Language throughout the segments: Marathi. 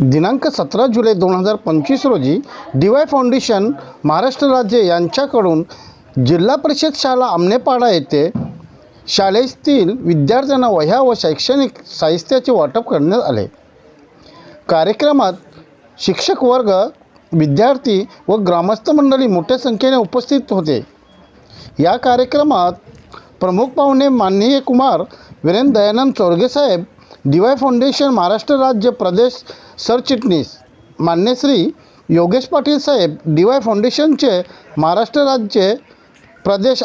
दिनांक सतरा जुलै दोन हजार पंचवीस रोजी डी वाय फाउंडेशन महाराष्ट्र राज्य यांच्याकडून जिल्हा परिषद शाळा आमनेपाडा येथे शाळेतील विद्यार्थ्यांना वह्या व शैक्षणिक साहित्याचे वाटप करण्यात आले. कार्यक्रमात शिक्षक वर्ग विद्यार्थी व ग्रामस्थ मंडळी मोठ्या संख्येने उपस्थित होते. या कार्यक्रमात प्रमुख पाहुणे माननीय कुमार वीरेंद्र दयानंद चोरगेसाहेब डी वाय फाउंडेशन महाराष्ट्र राज्य प्रदेश सरचिटणीस मान्यश्री योगेश पाटील साहेब डी वाय फाउंडेशनचे महाराष्ट्र राज्य प्रदेश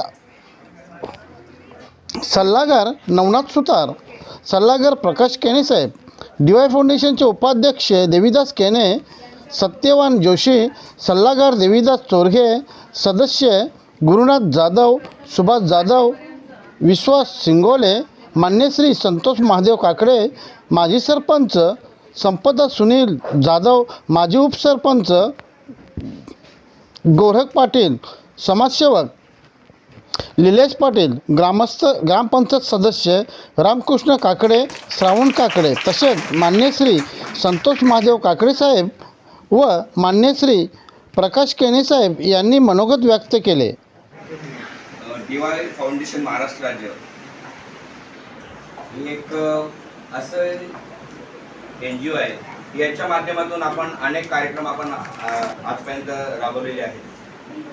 सल्लागार नवनाथ सुतार सल्लागार प्रकाश केणे साहेब डी वाय फाउंडेशनचे उपाध्यक्ष देवीदास केणे सत्यवान जोशी सल्लागार देवीदास चोरघे सदस्य गुरुनाथ जाधव सुभाष जाधव विश्वास सिंगोले मान्यश्री संतोष महादेव काकडे माजी सरपंच संपदा सुनील जाधव माजी उपसरपंच गोरख पाटील समाजसेवक निलेश पाटील ग्रामस्थ ग्रामपंचायत सदस्य रामकृष्ण काकडे श्रावण काकडे तसेच मान्यश्री संतोष महादेव काकडे साहेब व मान्यश्री प्रकाश केणे साहेब यांनी मनोगत व्यक्त केले. दिवाळी फाउंडेशन महाराष्ट्र राज्य. एक असं एन जी ओ आहे. याच्या माध्यमातून आपण अनेक कार्यक्रम आपण आजपर्यंत राबवलेले आहेत.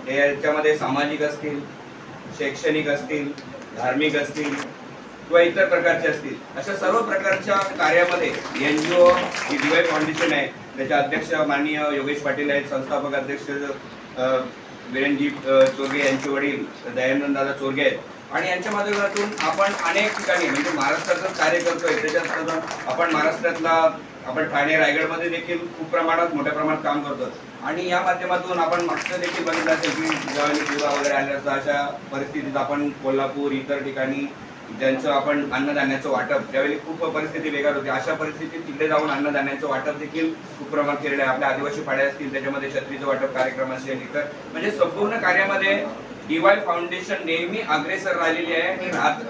ते याच्यामध्ये सामाजिक असतील शैक्षणिक असतील धार्मिक असतील किंवा इतर प्रकारचे असतील अशा सर्व प्रकारच्या कार्यामध्ये एन जी ओ ही दिवाळी फाउंडेशन आहे. त्याच्या अध्यक्ष माननीय योगेश पाटील आहेत संस्थापक अध्यक्ष अ, वीरेनजी चोरगे यांचे वडील दयानंद दादा चोरगे आहेत. आणि यांच्या माध्यमातून आपण अनेक ठिकाणी म्हणजे महाराष्ट्राचं कार्य करतोय त्याच्यात आपण महाराष्ट्रातला आपण ठाणे रायगडमध्ये देखील खूप प्रमाणात मोठ्या प्रमाणात काम करतो आणि या माध्यमातून आपण मागचं देखील बघितलं असेल की दिवाळी किंवा वगैरे आल्याचं अशा परिस्थितीत आपण कोल्हापूर इतर ठिकाणी ज्यांचं आपण अन्नधान्याचं वाटप त्यावेळी खूप परिस्थिती बेकार होती अशा परिस्थितीत तिकडे जाऊन अन्नधान्याचं वाटप देखील खूप प्रमाणात केलेलं आहे. आपल्या आदिवासी पाड्या असतील त्याच्यामध्ये छत्रीचं वाटप कार्यक्रम असेल इतर म्हणजे संपूर्ण कार्यामध्ये डीवाय फाउंडेशन नेहमी अग्रेसर राहिलेली आहे आणि राहत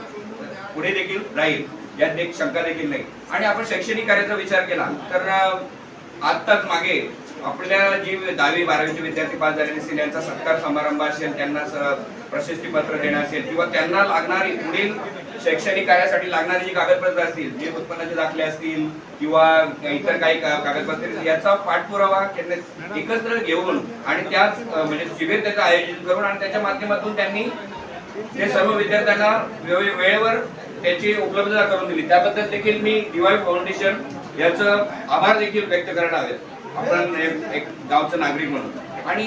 पुढे देखील राहील यात एक शंका देखील नाही. आणि आपण शैक्षणिक कार्याचा विचार केला तर आत्ताच मागे आपल्या जी दहावी बारावीचे विद्यार्थी पास झालेले असतील यांचा सत्कार समारंभ असेल त्यांना प्रशस्तीपत्र प्रशस्ती पत्र देणं असेल किंवा त्यांना लागणारी पुढील शैक्षणिक कार्यासाठी लागणारी जी कागदपत्र असतील जे उत्पन्नाचे दाखले असतील किंवा इतर काही कागदपत्रे याचा पाठपुरावा एकत्र घेऊन आणि त्याच म्हणजे शिबिर त्याचं आयोजन करून आणि त्याच्या माध्यमातून त्यांनी ते सर्व विद्यार्थ्यांना वेळे- वेळेवर त्याची उपलब्धता करून दिली. त्याबद्दल देखील मी दिवाळी फाउंडेशन याचं आभार देखील व्यक्त करणार आहेत आपण एक- एक गावचं नागरिक म्हणून. आणि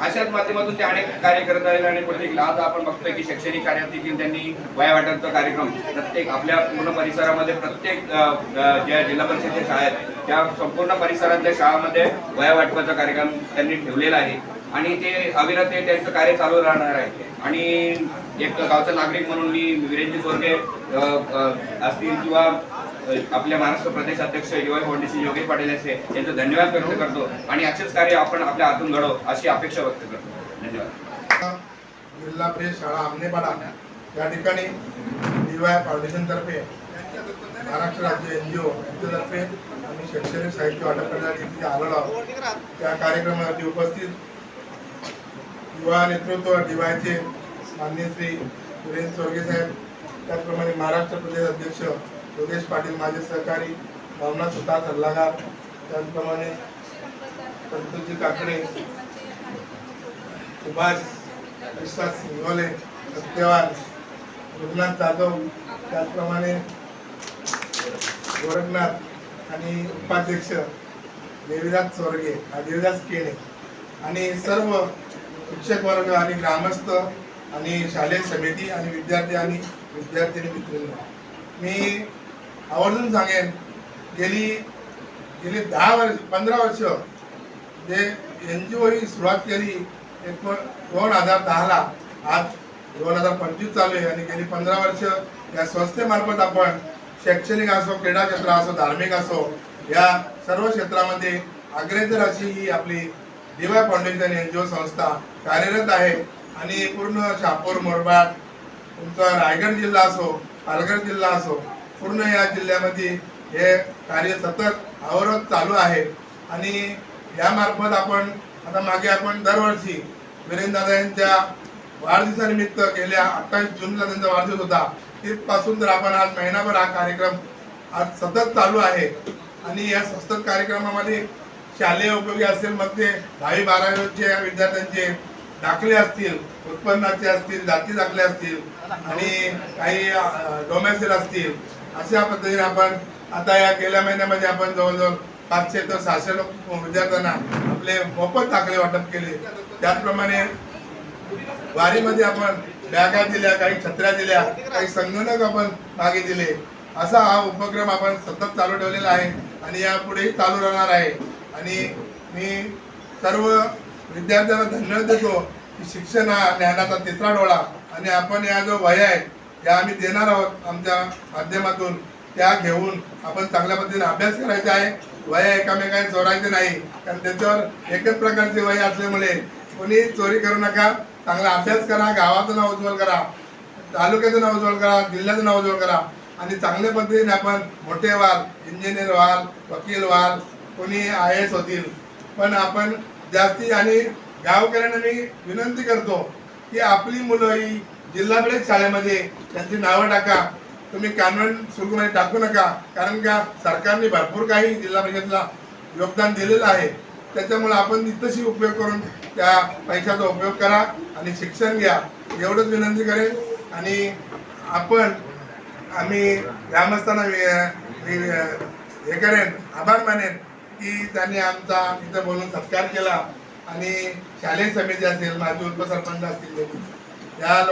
अशाच माध्यमातून ते अनेक कार्य करत आहेत आणि पुढे देखील आज आपण बघतोय की शैक्षणिक कार्यात देखील त्यांनी वया कार्यक्रम प्रत्येक आपल्या पूर्ण परिसरामध्ये प्रत्येक ज्या जिल्हा परिषदेच्या शाळा आहेत त्या संपूर्ण परिसरातल्या शाळांमध्ये वया वाटपाचा कार्यक्रम त्यांनी ठेवलेला आहे. आणि ते अविरत त्यांचं कार्य चालू राहणार आहे. आणि एक गावचा नागरिक म्हणून मी विरेंद्र सोरगे असतील किंवा अ, आपल्या महाराष्ट्र प्रदेश अध्यक्ष युवा फाउंडेशन योगेश पाटील असे यांचं धन्यवाद व्यक्त करतो आणि असेच कार्य आपण आपल्या हातून घडव अशी अपेक्षा व्यक्त करतो. धन्यवाद. जिल्हा परिषद शाळा आमनेपाडा या ठिकाणी डीवाय फाउंडेशनतर्फे महाराष्ट्र राज्य एन जी ओ यांच्यातर्फे आम्ही शैक्षणिक साहित्य वाटप करण्यासाठी तिथे आलेलो आहोत. त्या कार्यक्रमासाठी उपस्थित युवा नेतृत्व डीवायचे माननीय श्री सुरेंद्र चोरगे साहेब त्याचप्रमाणे महाराष्ट्र प्रदेश अध्यक्ष योगेश पाटील माझे सहकारी भावना सुता सल्लागार त्याचप्रमाणे संतोषजी काकडे सुभाष विश्वास सिंगोले सत्यवान रघुनाथ जाधव त्याचप्रमाणे गोरखनाथ आणि उपाध्यक्ष देवीदास स्वर्गे हा देवीदास केणे. आणि सर्व शिक्षक वर्ग आणि ग्रामस्थ आणि शालेय समिती आणि विद्यार्थी आणि विद्यार्थिनी मित्र मी आवर्जून सांगेन गेली गेली दहा वर्ष पंधरा वर्ष जे एन जी ओ ही सुरुवात केली एक दोन हजार दहाला आज दोन हजार पंचवीस चालू आहे आणि गेली पंधरा वर्ष या संस्थेमार्फत आपण शैक्षणिक असो क्रीडा क्षेत्र असो धार्मिक असो या सर्व क्षेत्रामध्ये अग्रेसर अशी ही आपली दिवाय फाउंडेशन एन जी ओ संस्था कार्यरत आहे. आणि पूर्ण शापूर मुरबाड तुमचा रायगड जिल्हा असो पालघर जिल्हा असो पूर्ण या जिल्ह्यामध्ये हे कार्य सतत अवरोध चालू आहे. आणि यामार्फत आपण आता मागे आपण दरवर्षी वीरेंद्रदादा यांच्या वाढदिवसानिमित्त गेल्या अठ्ठावीस जूनला त्यांचा वाढदिवस होता. तिथपासून तर आपण आज महिनाभर हा कार्यक्रम आज सतत चालू आहे. आणि या सतत कार्यक्रमामध्ये शालेय उपयोगी असेल मग ते दहावी बारावीच्या विद्यार्थ्यांचे दाखले असतील उत्पन्नाचे असतील जाती दाखले असतील आणि काही डोमेसिल असतील अशा पद्धतीने आपण आता या गेल्या महिन्यामध्ये आपण जवळजवळ पाचशे तर सहाशे लोक विद्यार्थ्यांना आपले मोफत दाखले वाटप केले. त्याचप्रमाणे वारीमध्ये आपण बॅगा दिल्या काही छत्र्या दिल्या काही संगणक आपण मागे दिले. असा हा उपक्रम आपण सतत चालू ठेवलेला आहे आणि यापुढेही चालू राहणार आहे. आणि मी सर्व विद्यार्थ्यांना धन्यवाद देतो की शिक्षण हा ज्ञानाचा तिसरा डोळा आणि आपण या जो वय आहे या आम्ही देणार आहोत आमच्या माध्यमातून. त्या घेऊन आपण चांगल्या पद्धतीने अभ्यास करायचा आहे. वया एकामेकाने चोरायचे नाही. कारण त्याच्यावर एकच प्रकारची वय असल्यामुळे कोणी चोरी करू नका. चांगला अभ्यास करा. गावाचं नाव उज्ज्वल करा. तालुक्याचं नाव उज्ज्वल करा. जिल्ह्याचं नाव उज्ज्वल करा. आणि चांगल्या पद्धतीने आपण मोठे व्हाल इंजिनियर व्हाल वकील व्हाल कोणी आय एस होतील. पण आपण जास्ती आणि गावकऱ्यांना मी विनंती करतो की आपली मुलं ही जिल्हा शाळेमध्ये त्यांची नावं टाका. तुम्ही कॉन्व्हेंट स्कूलमध्ये टाकू नका. कारण का सरकारने भरपूर काही जिल्हा परिषदला योगदान दिलेलं आहे. त्याच्यामुळे आपण तिथंशी उपयोग करून त्या पैशाचा उपयोग करा आणि शिक्षण घ्या. एवढंच विनंती करेन. आणि आपण आम्ही ग्रामस्थांना हे करेन आभार मानेन की त्यांनी आमचा इथं बोलून सत्कार केला. आणि शालेय समिती असेल माझे उपसरपंच असतील या